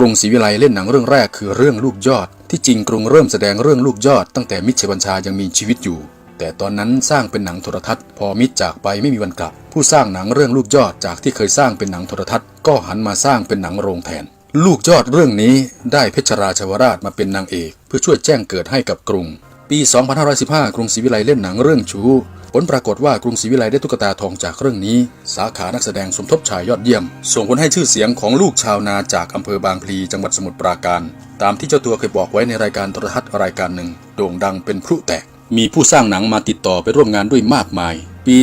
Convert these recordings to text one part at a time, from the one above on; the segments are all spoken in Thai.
รุงศรีวิไลเล่นหนังเรื่องแรกคือเรื่องลูกยอด ที่จริงกรุงเริ่มแสดงเรื่องลูกยอด ตั้งแต่มิตรชบัญชายังมีชีวิตอยู่ แต่ตอนนั้นสร้างเป็นหนังโทรทัศน์ พอมิตรจากไปไม่มีวันกลับ ผู้สร้างหนังเรื่องลูกยอดจากที่เคยสร้างเป็นหนังโทรทัศน์ ก็หันมาสร้างเป็นหนังโรงแทน ลูกยอดเรื่องนี้ได้เพชรราชวราชมาเป็นนางเอก เพื่อช่วยแจ้งเกิดให้กับกรุง ปี 2515 กรุงศรีวิไลเล่นหนังเรื่องชูผลปรากฏว่ากรุงศรีวิไลได้ตุ๊กตาทองจากเรื่องนี้ สาขานักแสดงสมทบชายยอดเยี่ยม ส่งผลให้ชื่อเสียงของลูกชาวนาจากอำเภอบางพลีจังหวัดสมุทรปราการ ตามที่เจ้าตัวเคยบอกไว้ในรายการโทรทัศน์รายการหนึ่ง โด่งดังเป็นพลุแตก มีผู้สร้างหนังมาติดต่อไปร่วมงานด้วยมากมาย ปี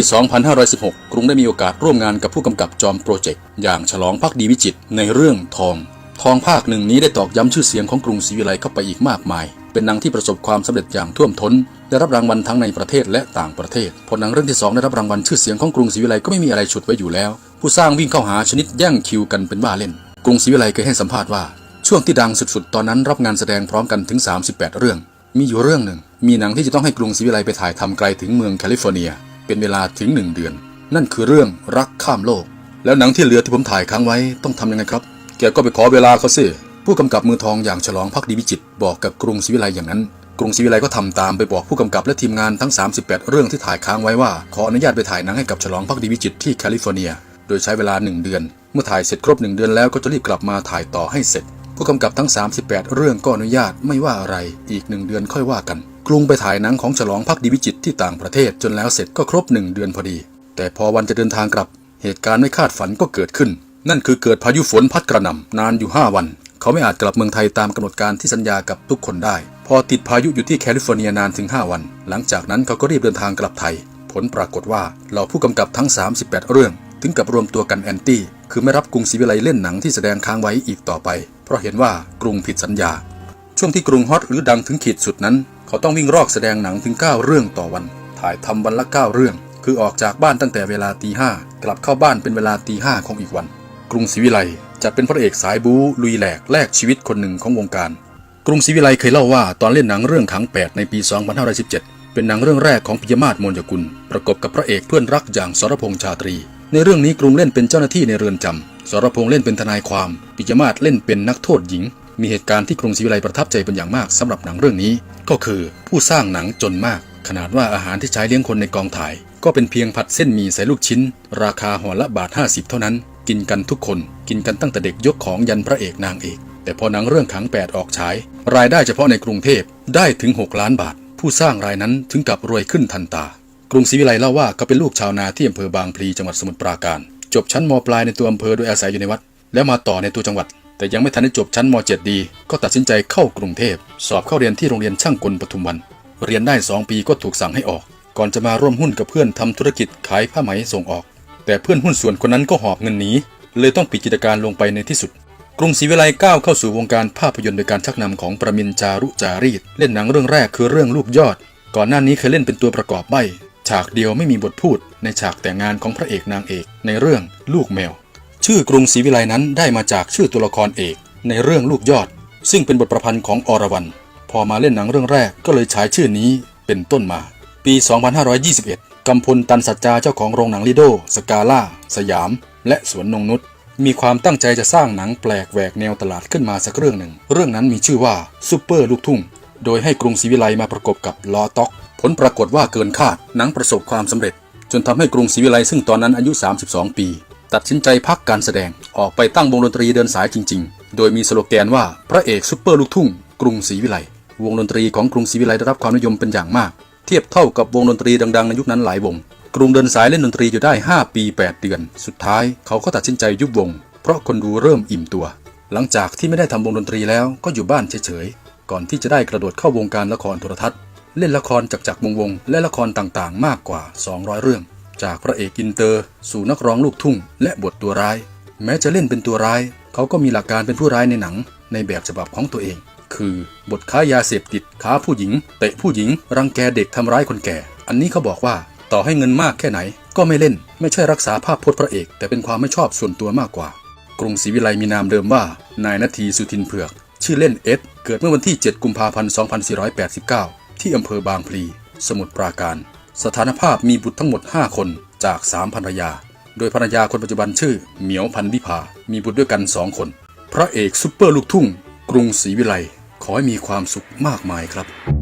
2516 กรุงได้มีโอกาสร่วมงานกับผู้กำกับจอมโปรเจกต์อย่างฉลองพักดีวิจิตในเรื่องทอง ทองภาคหนึ่งนี้ได้ตอกย้ำชื่อเสียงของกรุงศรีวิไลเข้าไปอีกมากมาย เป็นหนังที่ประสบความสำเร็จอย่างท่วมท้น ได้รับรางวัลทั้งในประเทศและต่างประเทศ ผลหนังเรื่องที่สองได้รับรางวัลชื่อเสียงของกรุงศรีวิไลก็ไม่มีอะไรฉุดไว้อยู่แล้ว ผู้สร้างวิ่งเข้าหาชนิดแย่งคิวกันเป็นบ้าเล่น กรุงศรีวิไลเคยให้สัมภาษณ์ว่า ช่วงที่ดังสุดๆ ตอนนั้นรับงานแสดงพร้อมกันถึง 38 เรื่อง มีอยู่เรื่องหนึ่ง มีหนังที่จะต้องให้กรุงศรีวิไลไปถ่ายทำไกลถึงเมืองแคลิฟอร์เนีย เป็นเวลาถึงหนึ่งเดือน นั่นคือเรื่องรักข้ามโลก แล้วหนังที่เหลือที่ผมถ่ายค้างไว้ต้องทำยังไงครับ แกก็ไปขอเวลาเขาสิผู้กำกับมือทองอย่างฉลองพักดีวิจิตบอกกับกรุงศรีวิไลอย่างนั้น กรุงศรีวิไลก็ทำตามไปบอกผู้กำกับและทีมงานทั้ง 38 เรื่องที่ถ่ายค้างไว้ว่า ขออนุญาตไปถ่ายหนังให้กับฉลองพักดีวิจิตที่แคลิฟอร์เนีย โดยใช้เวลา 1 เดือน เมื่อถ่ายเสร็จครบ 1 เดือนแล้วก็จะรีบกลับมาถ่ายต่อให้เสร็จ ผู้กำกับทั้ง 38 เรื่องก็อนุญาตไม่ว่าอะไร อีก 1 เดือนค่อยว่ากัน กรุงไปถ่ายหนังของฉลองพักดีวิจิตที่ต่างประเทศจนแล้วเสร็จก็ครบ 1 เดือนพอดี แต่พอวันจะเดินทางกลับ เหตุการณ์ไม่คาดฝันก็เกิดขึ้น นั่นคือเกิดพายุฝนพัดกระหน่ำนานอยู่ 5 วัน เขาไม่อาจกลับเมืองไทยตามกำหนดการที่สัญญากับทุกคนได้ พอติดพายุอยู่ที่แคลิฟอร์เนียนานถึง 5 วัน หลังจากนั้นเขาก็รีบเดินทางกลับไทย ผลปรากฏว่าเหล่าผู้กำกับทั้ง 38 เรื่อง ถึงกับรวมตัวกันแอนตี้คือไม่รับกรุงศรีวิไลเล่นหนังที่แสดงค้างไว้อีกต่อไป เพราะเห็นว่ากรุงผิดสัญญา ช่วงที่กรุงฮอตหรือดังถึงขีดสุดนั้น เขาต้องวิ่งรอกแสดงหนังถึง 9 เรื่องต่อวัน ถ่ายทำวันละ 9 เรื่อง คือออกจากบ้านตั้งแต่เวลาตีห้ากลับเข้าบ้านเป็นเวลาตีห้าของอีกวัน กรุงศรีวิไลจะเป็นพระเอกสายบู๊ลุยแหลกแลกชีวิตคนหนึ่งของวงการ กรุงศรีวิไลเคยเล่าว่าตอนเล่นหนังเรื่องขังแปดในปี 2517 เป็นหนังเรื่องแรกของปิยมาศมนยกุล ประกบกับพระเอกเพื่อนรักอย่างสรพงษ์ชาตรี ในเรื่องนี้กรุงเล่นเป็นเจ้าหน้าที่ในเรือนจำสรพงษ์เล่นเป็นทนายความปิยมาศเล่นเป็นนักโทษหญิง มีเหตุการณ์ที่กรุงศรีวิไลประทับใจเป็นอย่างมากสำหรับหนังเรื่องนี้ ก็คือผู้สร้างหนังจนมาก ขนาดว่าอาหารที่ใช้เลี้ยงคนในกองถ่าย ก็เป็นเพียงผัดเส้นหมี่ใส่ลูกชิ้น ราคาห่อละบาท 50 เท่านั้น กินกันทุกคนกินกันตั้งแต่เด็กยกของยันพระเอกนางเอก แต่พอหนังเรื่องขังแปดออกฉาย รายได้เฉพาะในกรุงเทพได้ถึง 6 ล้านบาท ผู้สร้างรายนั้นถึงกับรวยขึ้นทันตา กรุงศรีวิไลเล่าว่าเขาเป็นลูกชาวนาที่อำเภอบางพลีจังหวัดสมุทรปราการ จบชั้นมปลายในตัวอำเภอโดยอาศัยอยู่ในวัด แล้วมาต่อในตัวจังหวัด แต่ยังไม่ทันได้จบชั้นม .7 ดีก็ตัดสินใจเข้ากรุงเทพ สอบเข้าเรียนที่โรงเรียนช่างกลปทุมวัน เรียนได้ 2 ปีก็ถูกสั่งให้ออก ก่อนจะมาร่วมหุ้นกับเพื่อนทำธุรกิจขายผ้าไหมส่งออก แต่เพื่อนหุ้นส่วนคนนั้นก็หอบเงินหนีเลยต้องปิดกิจการลงไปในที่สุด กรุงศรีวิไลก้าวเข้าสู่วงการภาพยนตร์โดยการชักนำของประมินจารุจารีต เล่นหนังเรื่องแรกคือเรื่องลูกยอด ก่อนหน้านี้เคยเล่นเป็นตัวประกอบใบฉากเดียวไม่มีบทพูด ในฉากแต่งงานของพระเอกนางเอกในเรื่องลูกแมว ชื่อกรุงศรีวิไลนั้นได้มาจากชื่อตัวละครเอก ในเรื่องลูกยอด ซึ่งเป็นบทประพันธ์ของอรวรรณพอมาเล่นหนังเรื่องแรกก็เลยใช้ชื่อนี้เป็นต้นมา ปี 2521 กำพลตันสัจจาเจ้าของโรงหนังลิโด สกาล่า สยาม และสวนนงนุษมีความตั้งใจจะสร้างหนังแปลกแหวกแนวตลาดขึ้นมาสักเรื่องหนึ่ง เรื่องนั้นมีชื่อว่าซูเปอร์ลูกทุ่ง โดยให้กรุงศรีวิไลมาประกบกับลอต็อก ผลปรากฏว่าเกินคาด หนังประสบความสำเร็จ จนทำให้กรุงศรีวิไลซึ่งตอนนั้นอายุ 32 ปี ตัดสินใจพักการแสดง ออกไปตั้งวงดนตรีเดินสายจริง ๆ โดยมีสโลแกนว่าพระเอกซูเปอร์ลูกทุ่ง กรุงศรีวิไล วงดนตรีของกรุงศรีวิไลได้รับความนิยมเป็นอย่างมาก เทียบเท่ากับวงดนตรีดังๆในยุคนั้นหลายวง กรุงเดินสายเล่นดนตรีอยู่ได้ 5 ปี 8 เดือน สุดท้ายเขาก็ตัดสินใจยุบวง เพราะคนดูเริ่มอิ่มตัว หลังจากที่ไม่ได้ทำวงดนตรีแล้วก็อยู่บ้านเฉยๆ ก่อนที่จะได้กระโดดเข้าวงการละครโทรทัศน์ เล่นละครจากจักรวงวงและละครต่างๆ มากกว่า 200 เรื่อง จากพระเอกอินเตอร์ สู่นักร้องลูกทุ่ง และบทตัวร้าย แม้จะเล่นเป็นตัวร้าย เขาก็มีหลักการเป็นผู้ร้ายในหนัง ในแบบฉบับของตัวเอง คือบทค้ายาเสพติดค้าผู้หญิง เตะผู้หญิง รังแกเด็กทำร้ายคนแก่ อันนี้เขาบอกว่าต่อให้เงินมากแค่ไหน ก็ไม่เล่น ไม่ใช่รักษาภาพพจน์พระเอก แต่เป็นความไม่ชอบส่วนตัวมากกว่า กรุงศรีวิไลมีนามเดิมว่า นายนาทีสุทินเผือก ชื่อเล่นเอ็ดเกิดเมื่อวันที่ 7 กุมภาพันธ์ 2489 ที่อำเภอบางพลี สมุทรปราการ สถานภาพมีบุตรทั้งหมด 5 คนจาก 3 ภรรยา โดยภรรยาคนปัจจุบันชื่อ เหมียวพันวิภามีบุตรด้วยกัน 2 คน พระเอกซุปเปอร์ลูกทุ่ง กรุงศรีวิไล ขอให้มีความสุขมากมายครับ